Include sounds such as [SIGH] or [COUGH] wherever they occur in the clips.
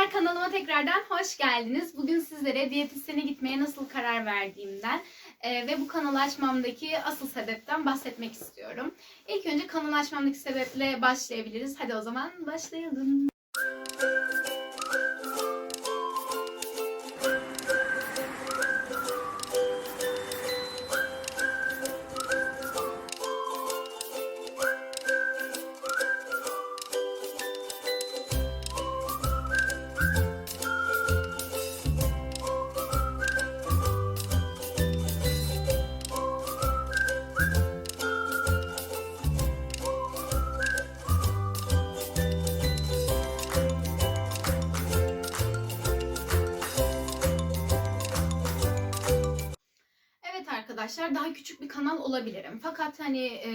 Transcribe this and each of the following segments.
Merhabalar kanalıma tekrardan hoş geldiniz. Bugün sizlere diyetisyene gitmeye nasıl karar verdiğimden e, ve bu kanalı açmamdaki asıl sebepten bahsetmek istiyorum. İlk önce kanal açmamdaki sebeple başlayabiliriz. Hadi o zaman başlayalım. Arkadaşlar daha küçük bir kanal olabilirim. Fakat hani e,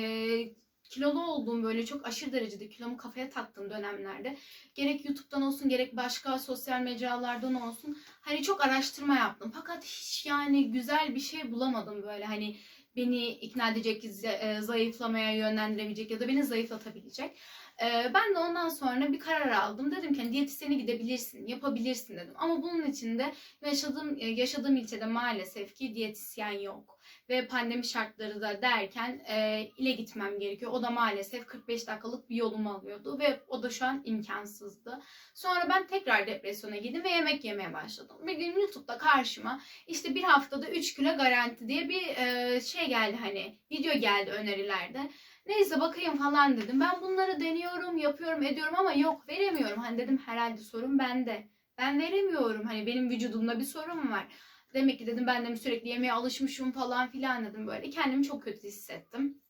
kilolu olduğum böyle çok aşırı derecede kilomu kafaya taktığım dönemlerde gerek YouTube'dan olsun gerek başka sosyal mecralardan olsun hani çok araştırma yaptım. Fakat hiç yani güzel bir şey bulamadım böyle hani beni ikna edecek, e, zayıflamaya yönlendirebilecek ya da beni zayıflatabilecek. E, ben de ondan sonra bir karar aldım. Dedim ki hani diyetisyene gidebilirsin, yapabilirsin dedim. Ama bunun için de yaşadığım e, yaşadığım ilçede maalesef ki diyetisyen yok ve pandemi şartları da derken e, ile gitmem gerekiyor. O da maalesef 45 dakikalık bir yolumu alıyordu ve o da şu an imkansızdı. Sonra ben tekrar depresyona girdim ve yemek yemeye başladım. Bir gün YouTube'da karşıma işte bir haftada 3 kilo garanti diye bir e, şey geldi hani video geldi önerilerde. Neyse bakayım falan dedim. Ben bunları deniyorum, yapıyorum, ediyorum ama yok veremiyorum. Hani dedim herhalde sorun bende. Ben veremiyorum. Hani benim vücudumda bir sorun var. Demek ki dedim ben de sürekli yemeğe alışmışım falan filan dedim böyle. Kendimi çok kötü hissettim.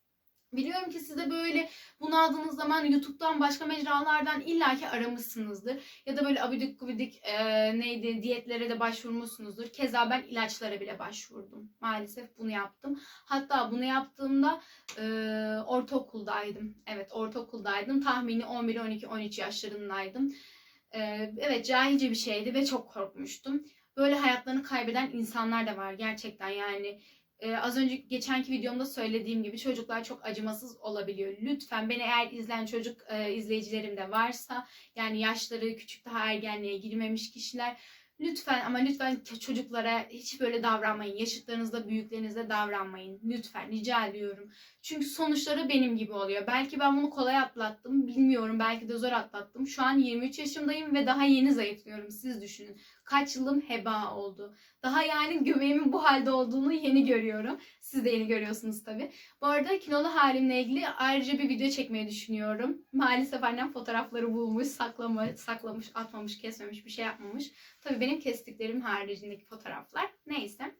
Biliyorum ki siz de böyle bunaldığınız zaman YouTube'dan başka mecralardan illaki aramışsınızdır. Ya da böyle abidik gubidik e, neydi diyetlere de başvurmuşsunuzdur. Keza ben ilaçlara bile başvurdum. Maalesef bunu yaptım. Hatta bunu yaptığımda e, ortaokuldaydım. Evet ortaokuldaydım. Tahmini 11, 12, 13 yaşlarındaydım. E, evet cahilce bir şeydi ve çok korkmuştum böyle hayatlarını kaybeden insanlar da var gerçekten yani. Ee, az önce geçenki videomda söylediğim gibi çocuklar çok acımasız olabiliyor. Lütfen beni eğer izleyen çocuk e, izleyicilerim de varsa yani yaşları küçük daha ergenliğe girmemiş kişiler lütfen ama lütfen çocuklara hiç böyle davranmayın. Yaşıtlarınızla büyüklerinizle davranmayın. Lütfen rica ediyorum. Çünkü sonuçları benim gibi oluyor. Belki ben bunu kolay atlattım. Bilmiyorum. Belki de zor atlattım. Şu an 23 yaşındayım ve daha yeni zayıflıyorum. Siz düşünün. Kaç yılım heba oldu. Daha yani göbeğimin bu halde olduğunu yeni görüyorum. Siz de yeni görüyorsunuz tabii. Bu arada kilolu halimle ilgili ayrıca bir video çekmeyi düşünüyorum. Maalesef annem fotoğrafları bulmuş, saklama, saklamış, atmamış, kesmemiş, bir şey yapmamış. Tabii benim kestiklerim haricindeki fotoğraflar. Neyse.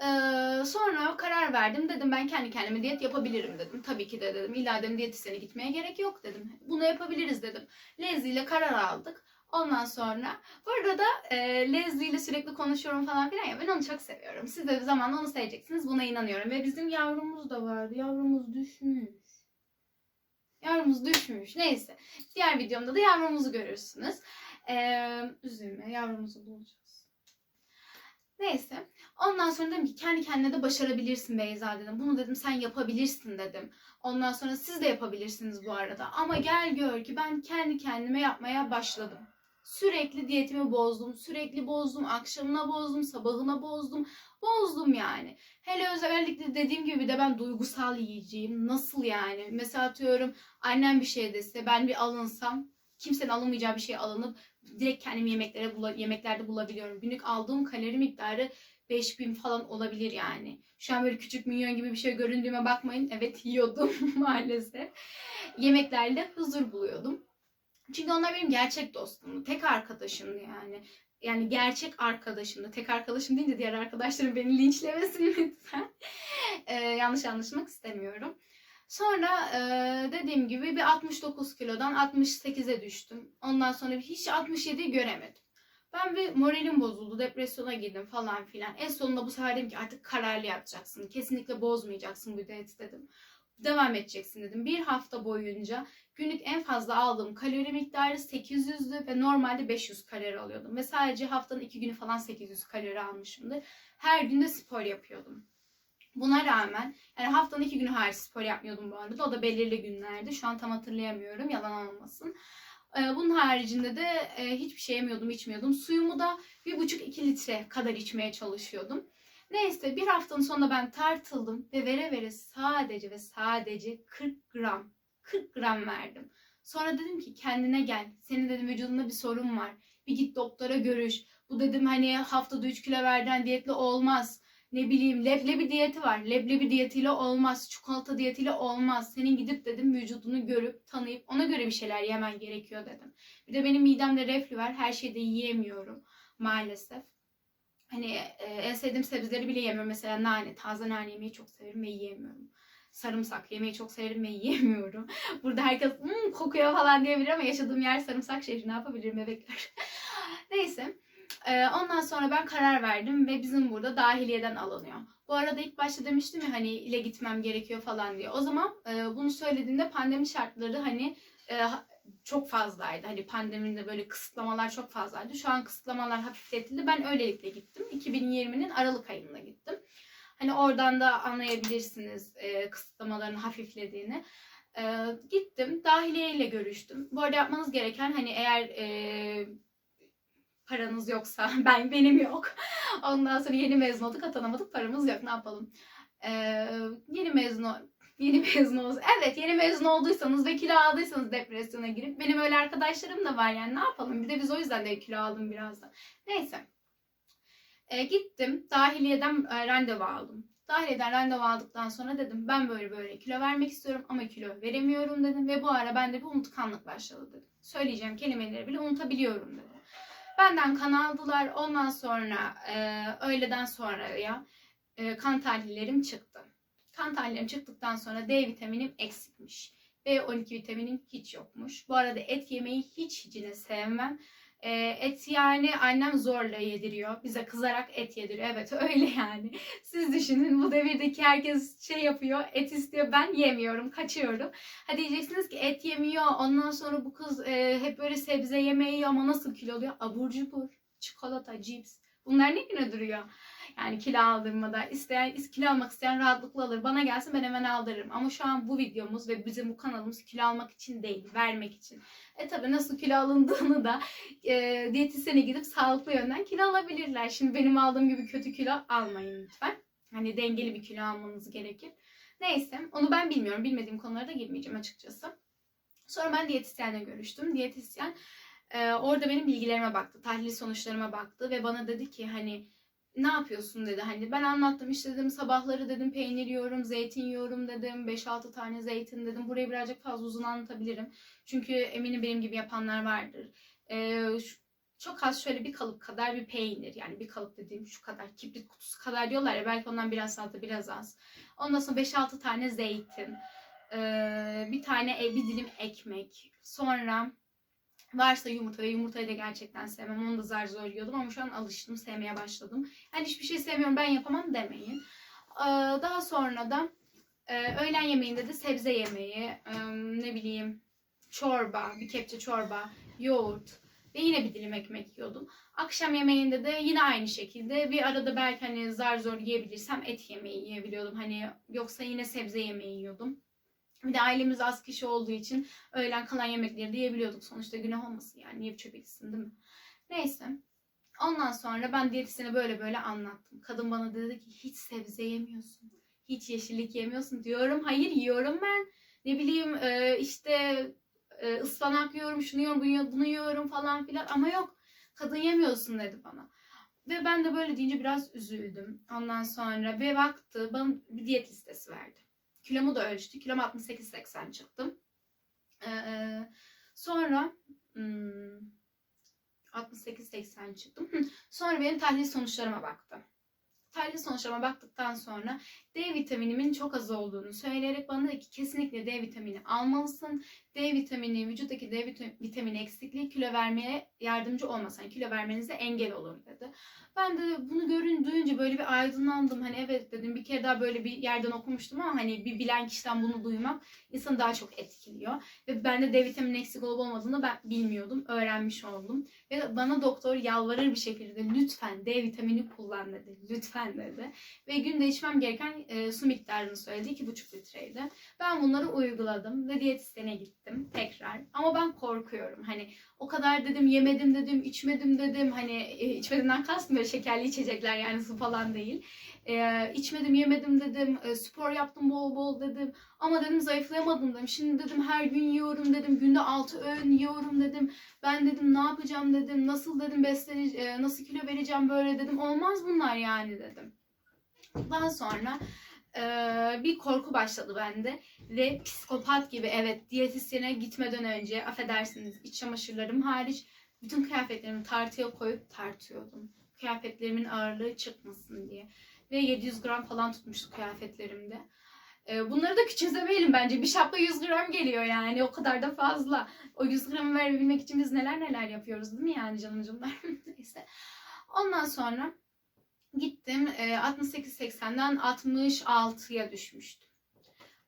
Ee, sonra karar verdim. Dedim ben kendi kendime diyet yapabilirim dedim. Tabii ki de dedim. İlla dedim diyetisyene gitmeye gerek yok dedim. Bunu yapabiliriz dedim. Lezli ile karar aldık. Ondan sonra bu arada e, Leslie ile sürekli konuşuyorum falan filan ya ben onu çok seviyorum. Siz de bir zamanla onu seveceksiniz. Buna inanıyorum. Ve bizim yavrumuz da vardı. Yavrumuz düşmüş. Yavrumuz düşmüş. Neyse. Diğer videomda da yavrumuzu görürsünüz. Ee, üzülme. Yavrumuzu bulacağız. Neyse. Ondan sonra dedim ki kendi kendine de başarabilirsin Beyza dedim. Bunu dedim sen yapabilirsin dedim. Ondan sonra siz de yapabilirsiniz bu arada. Ama gel gör ki ben kendi kendime yapmaya başladım. Sürekli diyetimi bozdum. Sürekli bozdum. Akşamına bozdum. Sabahına bozdum. Bozdum yani. Hele özellikle dediğim gibi de ben duygusal yiyeceğim. Nasıl yani? Mesela atıyorum annem bir şey dese ben bir alınsam kimsenin alınmayacağı bir şey alınıp direkt kendim yemeklere bula- yemeklerde bulabiliyorum. Günlük aldığım kalori miktarı 5000 falan olabilir yani. Şu an böyle küçük minyon gibi bir şey göründüğüme bakmayın. Evet yiyordum [LAUGHS] maalesef. Yemeklerde huzur buluyordum. Çünkü onlar benim gerçek dostumdu. Tek arkadaşımdı yani. Yani gerçek arkadaşımdı. Tek arkadaşım deyince diğer arkadaşlarım beni linçlemesin [LAUGHS] lütfen. Ee, yanlış anlaşılmak istemiyorum. Sonra e, dediğim gibi bir 69 kilodan 68'e düştüm. Ondan sonra hiç 67'yi göremedim. Ben bir moralim bozuldu. Depresyona girdim falan filan. En sonunda bu sefer dedim ki artık kararlı yapacaksın. Kesinlikle bozmayacaksın bu diyeti dedim. Devam edeceksin dedim. Bir hafta boyunca günlük en fazla aldığım kalori miktarı 800'dü ve normalde 500 kalori alıyordum. Ve sadece haftanın iki günü falan 800 kalori almışımdır. Her gün de spor yapıyordum. Buna rağmen yani haftanın iki günü hariç spor yapmıyordum bu arada. O da belirli günlerdi. Şu an tam hatırlayamıyorum. Yalan olmasın. Ee, bunun haricinde de e, hiçbir şey yemiyordum, içmiyordum. Suyumu da bir buçuk iki litre kadar içmeye çalışıyordum. Neyse bir haftanın sonunda ben tartıldım ve vere vere sadece ve sadece 40 gram 40 gram verdim. Sonra dedim ki kendine gel. Senin dedim vücudunda bir sorun var. Bir git doktora görüş. Bu dedim hani haftada 3 kilo verden diyetle olmaz. Ne bileyim leblebi diyeti var. Leblebi diyetiyle olmaz. Çikolata diyetiyle olmaz. Senin gidip dedim vücudunu görüp tanıyıp ona göre bir şeyler yemen gerekiyor dedim. Bir de benim midemde reflü var. Her şeyi de yiyemiyorum maalesef. Hani e, en sevdiğim sebzeleri bile yemiyorum. Mesela nane, taze nane yemeyi çok severim ve yiyemiyorum. Sarımsak yemeyi çok severim ve [LAUGHS] yiyemiyorum. Burada herkes "Hmm, kokuyor falan diyebilir ama yaşadığım yer sarımsak şehri. Ne yapabilirim bebekler? [LAUGHS] Neyse. Ee, ondan sonra ben karar verdim ve bizim burada dahiliyeden alınıyor. Bu arada ilk başta demiştim ya hani ile gitmem gerekiyor falan diye. O zaman e, bunu söylediğinde pandemi şartları hani e, çok fazlaydı. Hani pandemide böyle kısıtlamalar çok fazlaydı. Şu an kısıtlamalar hafifletildi. Ben öylelikle gittim. 2020'nin Aralık ayında gittim. Hani oradan da anlayabilirsiniz e, kısıtlamaların hafiflediğini. E, gittim. Dahiliye görüştüm. Bu arada yapmanız gereken hani eğer e, paranız yoksa [LAUGHS] ben benim yok. Ondan sonra yeni mezun olduk atanamadık paramız yok ne yapalım. E, yeni mezun Yeni mezun olsun. Evet yeni mezun olduysanız ve kilo aldıysanız depresyona girip benim öyle arkadaşlarım da var yani ne yapalım. Bir de biz o yüzden de kilo aldım biraz da. Neyse. E, gittim dahiliyeden e, randevu aldım. Dahiliyeden randevu aldıktan sonra dedim ben böyle böyle kilo vermek istiyorum ama kilo veremiyorum dedim. Ve bu ara bende bir unutkanlık başladı dedim. Söyleyeceğim kelimeleri bile unutabiliyorum dedim. Benden kan aldılar. Ondan sonra e, öğleden sonraya e, kan tahlillerim çıktı. Kan tahlillerim çıktıktan sonra D vitaminim eksikmiş. B12 vitaminim hiç yokmuş. Bu arada et yemeyi hiç hicine sevmem. Ee, et yani annem zorla yediriyor. Bize kızarak et yediriyor. Evet [LAUGHS] öyle yani. Siz düşünün bu devirdeki herkes şey yapıyor. Et istiyor ben yemiyorum. Kaçıyorum. Hadi diyeceksiniz ki et yemiyor. Ondan sonra bu kız e, hep böyle sebze yemeği yiyor ama nasıl kilo oluyor? Abur cubur, çikolata, cips. Bunlar ne güne duruyor? Yani kilo aldırmada isteyen, kilo almak isteyen rahatlıkla alır. Bana gelsin ben hemen aldırırım. Ama şu an bu videomuz ve bizim bu kanalımız kilo almak için değil, vermek için. E tabi nasıl kilo alındığını da e, diyetisyene gidip sağlıklı yönden kilo alabilirler. Şimdi benim aldığım gibi kötü kilo almayın lütfen. Hani dengeli bir kilo almanız gerekir. Neyse onu ben bilmiyorum. Bilmediğim konulara da girmeyeceğim açıkçası. Sonra ben diyetisyenle görüştüm. Diyetisyen e, orada benim bilgilerime baktı. Tahlil sonuçlarıma baktı ve bana dedi ki hani ne yapıyorsun dedi. Hani ben anlattım işte dedim sabahları dedim peynir yiyorum, zeytin yiyorum dedim. 5-6 tane zeytin dedim. Burayı birazcık fazla uzun anlatabilirim. Çünkü eminim benim gibi yapanlar vardır. Ee, çok az şöyle bir kalıp kadar bir peynir. Yani bir kalıp dediğim şu kadar. Kibrit kutusu kadar diyorlar ya. Belki ondan biraz fazla biraz az. Ondan sonra 5-6 tane zeytin. Ee, bir tane e, bir dilim ekmek. Sonra Varsa yumurta ve yumurtayı da gerçekten sevmem. Onu da zar zor yiyordum ama şu an alıştım. Sevmeye başladım. Yani hiçbir şey sevmiyorum ben yapamam demeyin. Ee, Daha sonra da e, öğlen yemeğinde de sebze yemeği, e, ne bileyim çorba, bir kepçe çorba, yoğurt ve yine bir dilim ekmek yiyordum. Akşam yemeğinde de yine aynı şekilde bir arada belki hani zar zor yiyebilirsem et yemeği yiyebiliyordum. Hani yoksa yine sebze yemeği yiyordum. Bir de ailemiz az kişi olduğu için öğlen kalan yemekleri de yiyebiliyorduk. Sonuçta günah olmasın yani. Niye çöpe gitsin değil mi? Neyse. Ondan sonra ben diyetisyene böyle böyle anlattım. Kadın bana dedi ki hiç sebze yemiyorsun. Hiç yeşillik yemiyorsun diyorum. Hayır yiyorum ben. Ne bileyim e, işte e, ıspanak yiyorum, şunu yiyorum, bunu yiyorum, falan filan. Ama yok kadın yemiyorsun dedi bana. Ve ben de böyle deyince biraz üzüldüm. Ondan sonra ve baktı bana bir diyet listesi verdi. Kilomu da ölçtü. Kilom 68-80 çıktım. Ee, sonra hmm, 68-80 çıktım. Hı, Sonra benim tahlil sonuçlarıma baktı. Tahlil sonuçlarıma baktıktan sonra D vitaminimin çok az olduğunu söyleyerek bana dedi ki kesinlikle D vitamini almalısın. D vitamini, vücuttaki D vita- vitamini eksikliği kilo vermeye yardımcı olmaz. Yani kilo vermenize engel olur dedi. Ben de bunu görün duyunca böyle bir aydınlandım. Hani evet dedim bir kere daha böyle bir yerden okumuştum ama hani bir bilen kişiden bunu duymak insanı daha çok etkiliyor. Ve bende D vitamini eksik olup olmadığını ben bilmiyordum. Öğrenmiş oldum. Ve bana doktor yalvarır bir şekilde lütfen D vitamini kullan dedi. Lütfen dedi. Ve günde içmem gereken e, su miktarını söyledi. 2,5 litreydi. Ben bunları uyguladım ve diyetisyene gittim. tekrar. Ama ben korkuyorum. Hani o kadar dedim yemedim dedim, içmedim dedim. Hani e, içmedimden kastım böyle şekerli içecekler yani su falan değil. E, içmedim yemedim dedim. E, spor yaptım bol bol dedim. Ama dedim zayıflayamadım dedim. Şimdi dedim her gün yiyorum dedim. Günde 6 öğün yiyorum dedim. Ben dedim ne yapacağım dedim. Nasıl dedim beslene e, nasıl kilo vereceğim böyle dedim. Olmaz bunlar yani dedim. Daha sonra e, bir korku başladı bende ve psikopat gibi evet diyetisyene gitmeden önce affedersiniz iç çamaşırlarım hariç bütün kıyafetlerimi tartıya koyup tartıyordum. Kıyafetlerimin ağırlığı çıkmasın diye. Ve 700 gram falan tutmuştu kıyafetlerimde. E, bunları da küçümsemeyelim bence. Bir şapka 100 gram geliyor yani. O kadar da fazla. O 100 gramı verebilmek için biz neler neler yapıyoruz değil mi yani canımcımlar? [LAUGHS] Neyse. Ondan sonra gittim e, 68-80'den 66'ya düşmüştüm.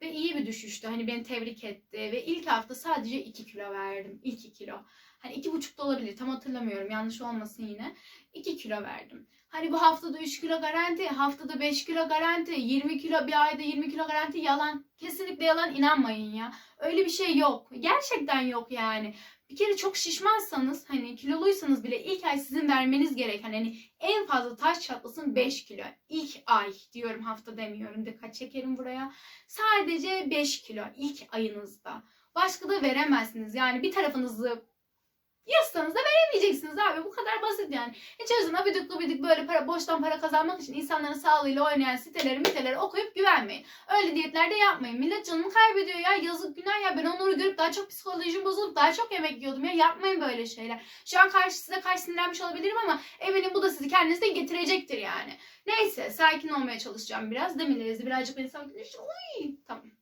Ve iyi bir düşüştü. Hani beni tebrik etti. Ve ilk hafta sadece 2 kilo verdim. İlk 2 kilo. Hani 2,5 da olabilir. Tam hatırlamıyorum. Yanlış olmasın yine. 2 kilo verdim. Hani bu haftada 3 kilo garanti, haftada 5 kilo garanti, 20 kilo bir ayda 20 kilo garanti yalan. Kesinlikle yalan inanmayın ya. Öyle bir şey yok. Gerçekten yok yani. Bir kere çok şişmansanız hani kiloluysanız bile ilk ay sizin vermeniz gereken hani en fazla taş çatlasın 5 kilo. İlk ay diyorum hafta demiyorum dikkat çekelim buraya. Sadece 5 kilo ilk ayınızda. Başka da veremezsiniz. Yani bir tarafınızı yazsanız da veremeyeceksiniz abi. Bu kadar basit yani. Hiç özüne abidik gubidik böyle para, boştan para kazanmak için insanların sağlığıyla oynayan siteleri miteleri okuyup güvenmeyin. Öyle diyetler de yapmayın. Millet canını kaybediyor ya. Yazık günah ya. Ben onları görüp daha çok psikolojim bozulup daha çok yemek yiyordum ya. Yapmayın böyle şeyler. Şu an karşı size karşı sinirlenmiş olabilirim ama eminim bu da sizi kendinize getirecektir yani. Neyse sakin olmaya çalışacağım biraz. Mi Lezli? Birazcık beni sakinleştir. Uy, tamam.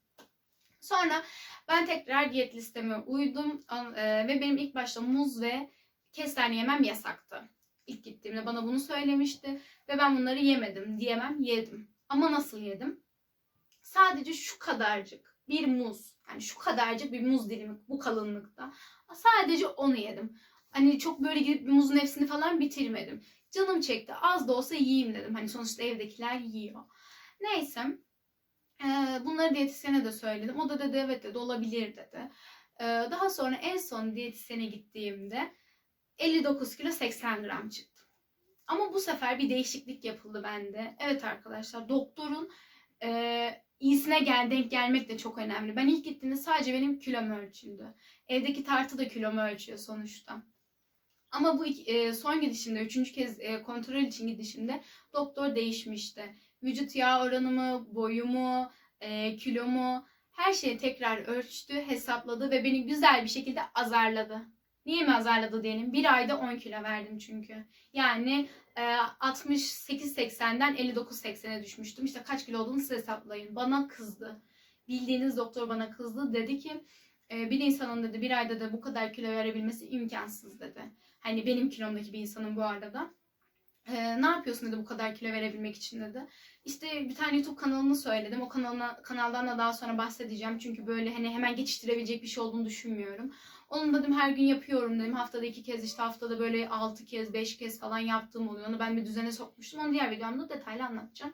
Sonra ben tekrar diyet listeme uydum e, ve benim ilk başta muz ve kestane yemem yasaktı. İlk gittiğimde bana bunu söylemişti ve ben bunları yemedim diyemem yedim. Ama nasıl yedim? Sadece şu kadarcık bir muz. Yani şu kadarcık bir muz dilimi bu kalınlıkta. Sadece onu yedim. Hani çok böyle gidip muzun hepsini falan bitirmedim. Canım çekti. Az da olsa yiyeyim dedim. Hani sonuçta evdekiler yiyor. Neyse. Ee, bunları diyetisyene de söyledim. O da dedi evet dedi olabilir dedi. Ee, daha sonra en son diyetisyene gittiğimde 59 kilo 80 gram çıktım. Ama bu sefer bir değişiklik yapıldı bende. Evet arkadaşlar doktorun e, iyisine gel, denk gelmek de çok önemli. Ben ilk gittiğimde sadece benim kilom ölçüldü. Evdeki tartı da kilomu ölçüyor sonuçta. Ama bu e, son gidişimde, üçüncü kez e, kontrol için gidişimde doktor değişmişti. Vücut yağ oranımı, boyumu, e, kilomu her şeyi tekrar ölçtü, hesapladı ve beni güzel bir şekilde azarladı. Niye mi azarladı diyelim? Bir ayda 10 kilo verdim çünkü. Yani e, 68-80'den 59-80'e düşmüştüm. İşte kaç kilo olduğunu siz hesaplayın. Bana kızdı. Bildiğiniz doktor bana kızdı. Dedi ki e, bir insanın dedi bir ayda da bu kadar kilo verebilmesi imkansız dedi. Hani benim kilomdaki bir insanın bu arada. E, ne yapıyorsun dedi bu kadar kilo verebilmek için dedi. İşte bir tane YouTube kanalını söyledim. O kanalına, kanaldan da daha sonra bahsedeceğim. Çünkü böyle hani hemen geçiştirebilecek bir şey olduğunu düşünmüyorum. Onu dedim her gün yapıyorum dedim. Haftada iki kez işte haftada böyle altı kez beş kez falan yaptığım oluyor. Onu ben bir düzene sokmuştum. Onu diğer videomda detaylı anlatacağım.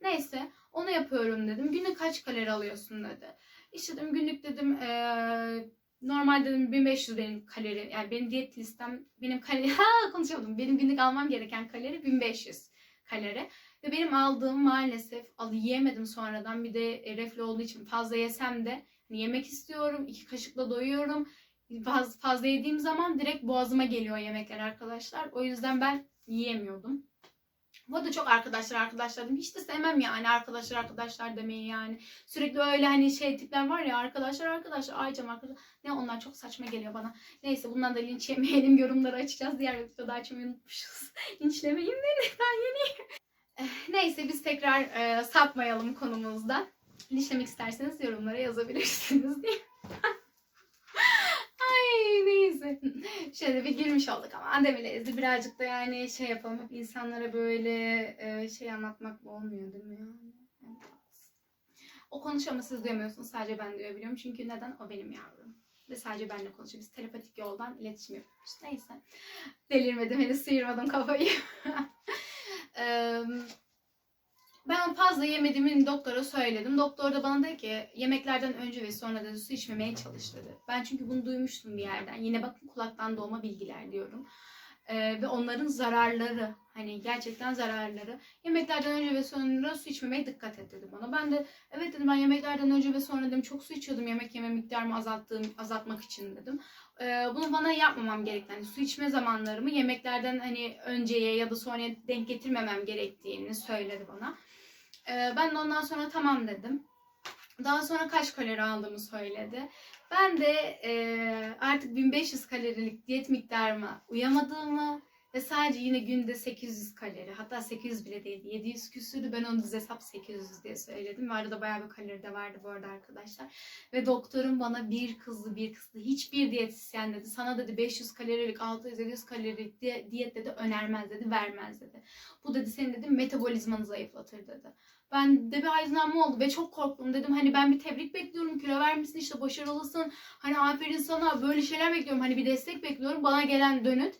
Neyse onu yapıyorum dedim. Günlük kaç kalori alıyorsun dedi. İşte dedim günlük dedim eee normal dedim 1500 benim kalori. Yani benim diyet listem benim kalori [LAUGHS] ha konuşamadım. Benim günlük almam gereken kalori 1500 kalori. Ve benim aldığım maalesef al yiyemedim sonradan. Bir de e, reflü olduğu için fazla yesem de hani yemek istiyorum. iki kaşıkla doyuyorum. Faz- Fazla yediğim zaman direkt boğazıma geliyor yemekler arkadaşlar. O yüzden ben yiyemiyordum. Bu arada çok arkadaşlar arkadaşlar dedim. Hiç de sevmem yani arkadaşlar arkadaşlar demeyi yani. Sürekli öyle hani şey tipler var ya arkadaşlar arkadaşlar aycam arkadaşlar. Ne onlar çok saçma geliyor bana. Neyse bundan da linç yemeyelim [LAUGHS] yorumları açacağız. Diğer videoda açmayı unutmuşuz. [LAUGHS] Linçlemeyin beni daha yeni. Eh, Neyse biz tekrar e, sapmayalım konumuzda. Linçlemek isterseniz yorumlara yazabilirsiniz diye. [LAUGHS] Neyse. [LAUGHS] Şöyle bir girmiş olduk ama Andemelezdi birazcık da yani şey yapalım. İnsanlara böyle e, şey anlatmakla olmuyor değil mi? Yani? O konuşuyor ama siz duyamıyorsunuz. Sadece ben duyabiliyorum. Çünkü neden? O benim yavrum. Ve sadece benimle konuşuyor. Biz telepatik yoldan iletişim yapıyoruz. Neyse. Delirmedim. Henüz sıyırmadım kafayı. [LAUGHS] Eee, Ben fazla yemediğimi doktora söyledim. Doktor da bana dedi ki yemeklerden önce ve sonra da su içmemeye çalış dedi. Ben çünkü bunu duymuştum bir yerden. Yine bakın kulaktan doğma bilgiler diyorum. Ee, ve onların zararları hani gerçekten zararları. Yemeklerden önce ve sonra su içmemeye dikkat et dedi bana. Ben de evet dedim ben yemeklerden önce ve sonra dedim çok su içiyordum yemek yeme miktarımı azalttığım, azaltmak için dedim. Ee, bunu bana yapmamam gerektiğini, su içme zamanlarımı yemeklerden hani önceye ya da sonraya denk getirmemem gerektiğini söyledi bana. Ee, ben de ondan sonra tamam dedim. Daha sonra kaç kalori aldığımı söyledi. Ben de e, artık 1500 kalorilik diyet miktarıma uyamadığımı ve sadece yine günde 800 kalori hatta 800 bile değildi 700 küsürdü ben onu düz hesap 800 diye söyledim. Ve arada bayağı bir kalori de vardı bu arada arkadaşlar. Ve doktorum bana bir kızdı bir kızdı. Hiçbir diyetisyen dedi. Sana dedi 500 kalorilik 600-700 kalorilik di- diyet dedi önermez dedi vermez dedi. Bu dedi senin dedi metabolizmanı zayıflatır dedi. Ben de bir aydınlanma oldu ve çok korktum. Dedim hani ben bir tebrik bekliyorum kilo vermişsin işte başarılısın. Hani aferin sana böyle şeyler bekliyorum. Hani bir destek bekliyorum. Bana gelen dönüt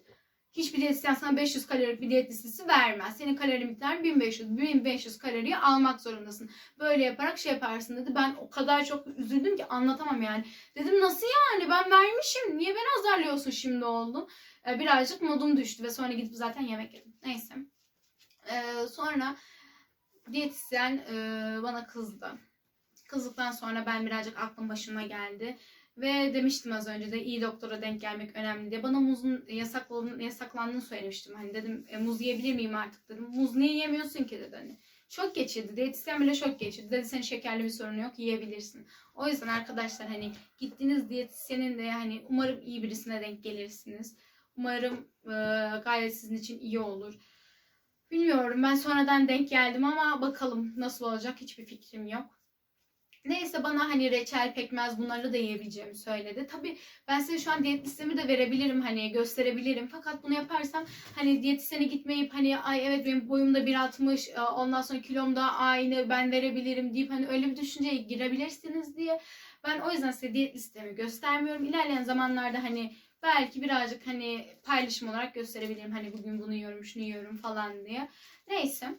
hiçbir diyetisyen sana 500 kalorilik bir diyet listesi vermez. Senin kalori miktarın 1500. 1500 kaloriyi almak zorundasın. Böyle yaparak şey yaparsın dedi. Ben o kadar çok üzüldüm ki anlatamam yani. Dedim nasıl yani ben vermişim. Niye beni azarlıyorsun şimdi oldum. Ee, birazcık modum düştü ve sonra gidip zaten yemek yedim. Neyse. Ee, sonra diyetisyen e, bana kızdı. Kızdıktan sonra ben birazcık aklım başıma geldi. Ve demiştim az önce de iyi doktora denk gelmek önemli diye. Bana muzun yasaklandığını, yasaklandığını söylemiştim. Hani dedim e, muz yiyebilir miyim artık dedim. Muz niye yemiyorsun ki dedi hani. Şok geçirdi. Diyetisyen bile şok geçirdi. Dedi senin şekerli bir sorun yok yiyebilirsin. O yüzden arkadaşlar hani gittiğiniz diyetisyenin de hani umarım iyi birisine denk gelirsiniz. Umarım e, gayet sizin için iyi olur. Bilmiyorum ben sonradan denk geldim ama bakalım nasıl olacak hiçbir fikrim yok. Neyse bana hani reçel, pekmez bunları da yiyebileceğimi söyledi. Tabii ben size şu an diyet listemi de verebilirim hani gösterebilirim. Fakat bunu yaparsam hani diyetisyene gitmeyip hani ay evet benim boyum da 1.60 e, ondan sonra kilom da aynı ben verebilirim deyip hani öyle bir düşünceye girebilirsiniz diye. Ben o yüzden size diyet listemi göstermiyorum. İlerleyen zamanlarda hani belki birazcık hani paylaşım olarak gösterebilirim. Hani bugün bunu yiyorum, şunu yiyorum falan diye. Neyse.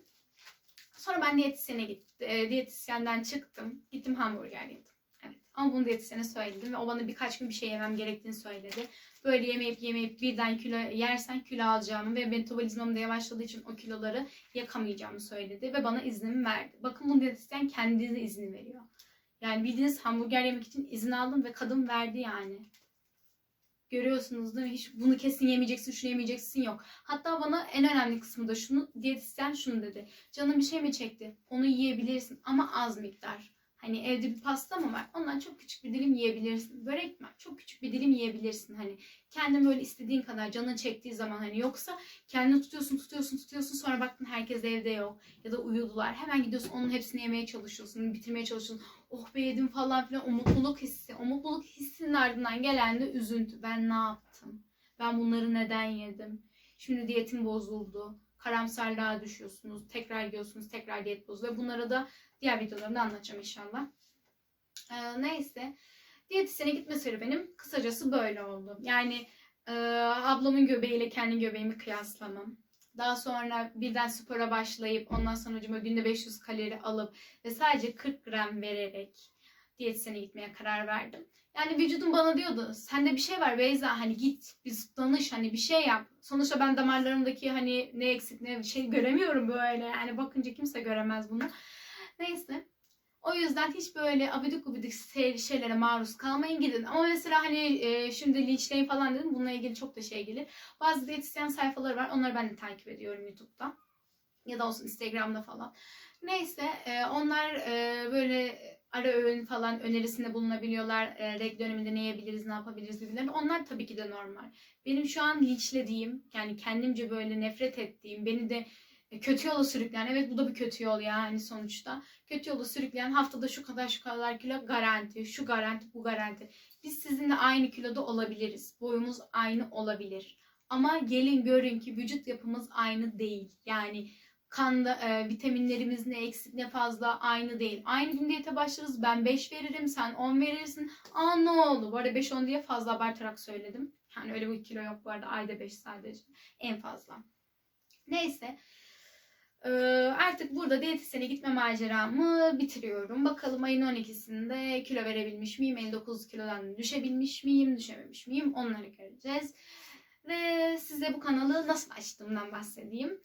Sonra ben diyetisyene gittim. E, diyetisyenden çıktım. Gittim hamburger yedim. Evet. Ama bunu diyetisyene söyledim ve o bana birkaç gün bir şey yemem gerektiğini söyledi. Böyle yemeyip yemeyip birden kilo yersen kilo alacağımı ve metabolizmam da yavaşladığı için o kiloları yakamayacağımı söyledi ve bana iznimi verdi. Bakın bunu diyetisyen kendine izni veriyor. Yani bildiğiniz hamburger yemek için izin aldım ve kadın verdi yani. Görüyorsunuz değil mi? Hiç bunu kesin yemeyeceksin, şunu yemeyeceksin yok. Hatta bana en önemli kısmı da şunu, diyetisyen şunu dedi. Canım bir şey mi çekti? Onu yiyebilirsin ama az miktar. Hani evde bir pasta mı var? Ondan çok küçük bir dilim yiyebilirsin. Börek mi? Çok küçük bir dilim yiyebilirsin. Hani kendin böyle istediğin kadar canın çektiği zaman hani yoksa kendini tutuyorsun, tutuyorsun, tutuyorsun. Sonra baktın herkes evde yok ya da uyudular. Hemen gidiyorsun onun hepsini yemeye çalışıyorsun, bitirmeye çalışıyorsun. Oh be yedim falan filan o mutluluk hissi. O mutluluk hissinin ardından gelen de üzüntü. Ben ne yaptım? Ben bunları neden yedim? Şimdi diyetim bozuldu. Karamsarlığa düşüyorsunuz. Tekrar yiyorsunuz. Tekrar diyet bozuluyor. Bunlara da diğer videolarımda anlatacağım inşallah. Ee, neyse. Diyetisyene gitme serüvenim kısacası böyle oldu. Yani e, ablamın göbeğiyle kendi göbeğimi kıyaslamam. Daha sonra birden spora başlayıp ondan sonra cuma günde 500 kalori alıp ve sadece 40 gram vererek diyetisyene gitmeye karar verdim. Yani vücudum bana diyordu sende bir şey var Beyza hani git biz danış hani bir şey yap. Sonuçta ben damarlarımdaki hani ne eksik ne bir şey göremiyorum böyle yani bakınca kimse göremez bunu. Neyse. O yüzden hiç böyle abidik gubidik şeylere maruz kalmayın gidin. Ama mesela hani e, şimdi linçleyin falan dedim. Bununla ilgili çok da şey gelir. Bazı diyetisyen sayfaları var. Onları ben de takip ediyorum YouTube'da. Ya da olsun Instagram'da falan. Neyse e, onlar e, böyle ara öğün falan önerisinde bulunabiliyorlar. E, reg döneminde ne yiyebiliriz, ne yapabiliriz gibilerini. Onlar tabii ki de normal. Benim şu an linçlediğim, yani kendimce böyle nefret ettiğim, beni de kötü yola sürükleyen, evet bu da bir kötü yol yani sonuçta. Kötü yola sürükleyen haftada şu kadar şu kadar kilo garanti, şu garanti, bu garanti. Biz sizinle aynı kiloda olabiliriz. Boyumuz aynı olabilir. Ama gelin görün ki vücut yapımız aynı değil. Yani kanda e, vitaminlerimiz ne eksik ne fazla aynı değil. Aynı gün diyete başlarız. Ben 5 veririm, sen 10 verirsin. Aa ne oldu? Bu arada 5-10 diye fazla abartarak söyledim. Yani öyle bir kilo yok bu arada. Ayda 5 sadece. En fazla. Neyse. Ee, artık burada diyetisyene gitme maceramı bitiriyorum. Bakalım ayın 12'sinde kilo verebilmiş miyim? 59 kilodan düşebilmiş miyim? Düşememiş miyim? Onları göreceğiz. Ve size bu kanalı nasıl açtığımdan bahsedeyim.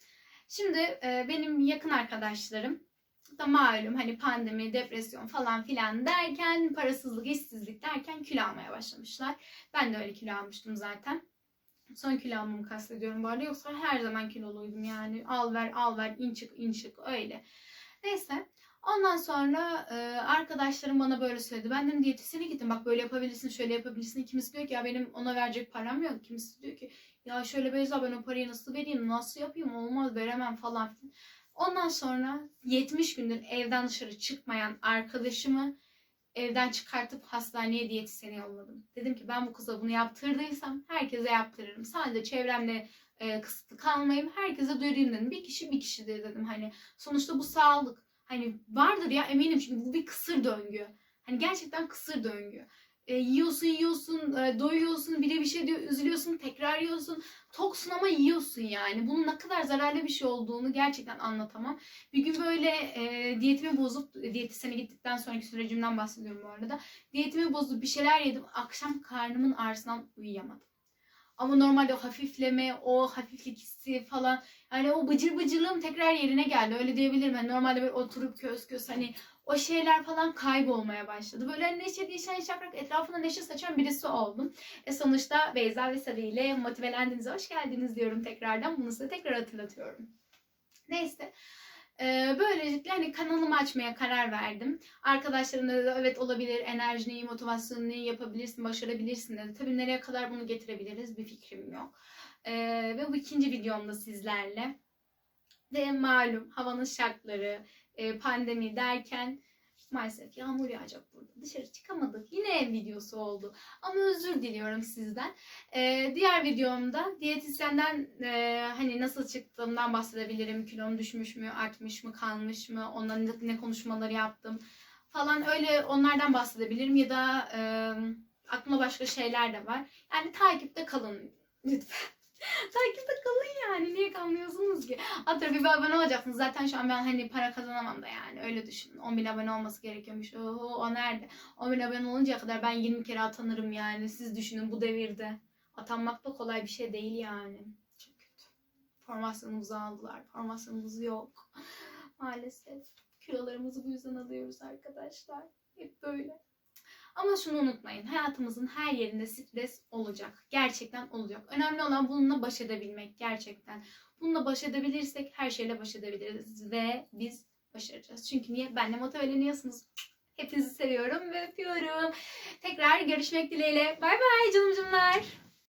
Şimdi e, benim yakın arkadaşlarım da malum hani pandemi, depresyon falan filan derken parasızlık, işsizlik derken kilo almaya başlamışlar. Ben de öyle kilo almıştım zaten. Son kilo almamı kastediyorum bu arada. Yoksa her zaman kiloluydum yani. Al ver al ver in çık in çık öyle. Neyse. Ondan sonra e, arkadaşlarım bana böyle söyledi. Ben dedim diyetisyene gittim. Bak böyle yapabilirsin, şöyle yapabilirsin. Kimisi diyor ki ya benim ona verecek param yok. Kimisi diyor ki ya şöyle Beyza ben o parayı nasıl vereyim, nasıl yapayım olmaz veremem falan. Ondan sonra 70 gündür evden dışarı çıkmayan arkadaşımı evden çıkartıp hastaneye diyetisyene yolladım. Dedim ki ben bu kıza bunu yaptırdıysam herkese yaptırırım. Sadece çevremde e, kısıtlı kalmayayım. Herkese duyurayım dedim. Bir kişi bir kişi de dedim. Hani sonuçta bu sağlık. Hani vardır ya eminim şimdi bu bir kısır döngü. Hani gerçekten kısır döngü. E, yiyorsun yiyorsun e, doyuyorsun biri bir şey diyor üzülüyorsun tekrar yiyorsun. Toksun ama yiyorsun yani. Bunun ne kadar zararlı bir şey olduğunu gerçekten anlatamam. Bir gün böyle e, diyetimi bozup diyetisyene gittikten sonraki sürecimden bahsediyorum bu arada. Diyetimi bozup bir şeyler yedim. Akşam karnımın ağrısından uyuyamadım. Ama normalde o hafifleme, o hafiflik hissi falan yani o bıcır bıcırlığım tekrar yerine geldi. Öyle diyebilirim. Yani normalde böyle oturup köz köz hani o şeyler falan kaybolmaya başladı. Böyle hani neşe dişen şakrak etrafına neşe saçan birisi oldum. E sonuçta Beyza ve Sarı ile motivelendiniz. Hoş geldiniz diyorum tekrardan. Bunu size tekrar hatırlatıyorum. Neyse. Ee, böylelikle hani kanalımı açmaya karar verdim. Arkadaşlarım da dedi evet olabilir enerjini motivasyonunu yapabilirsin, başarabilirsin dedi. Tabii nereye kadar bunu getirebiliriz bir fikrim yok. Ee, ve bu ikinci videomda sizlerle. Ve malum havanın şartları, e, pandemi derken maalesef yağmur yağacak burada. Dışarı çıkamadık. Yine ev videosu oldu. Ama özür diliyorum sizden. Ee, diğer videomda diyetisyenden e, hani nasıl çıktığımdan bahsedebilirim. Kilom düşmüş mü, artmış mı, kalmış mı, ne, ne konuşmaları yaptım falan öyle onlardan bahsedebilirim. Ya da e, aklıma başka şeyler de var. Yani takipte kalın lütfen. [LAUGHS] takipte kalın yani. Niye kalmıyorsunuz ki? Hatta bir abone olacaksınız. Zaten şu an ben hani para kazanamam da yani. Öyle düşünün. 10 bin abone olması gerekiyormuş. Oo, o nerede? 10 bin abone oluncaya kadar ben 20 kere atanırım yani. Siz düşünün bu devirde. Atanmak da kolay bir şey değil yani. Çok kötü. Formasyonumuzu aldılar. Formasyonumuz yok. Maalesef. Kilolarımızı bu yüzden alıyoruz arkadaşlar. Hep böyle. Ama şunu unutmayın. Hayatımızın her yerinde stres olacak. Gerçekten olacak. Önemli olan bununla baş edebilmek. Gerçekten. Bununla baş edebilirsek her şeyle baş edebiliriz. Ve biz başaracağız. Çünkü niye? Benle motiveleniyorsunuz. Hepinizi seviyorum ve öpüyorum. Tekrar görüşmek dileğiyle. Bay bay canımcımlar.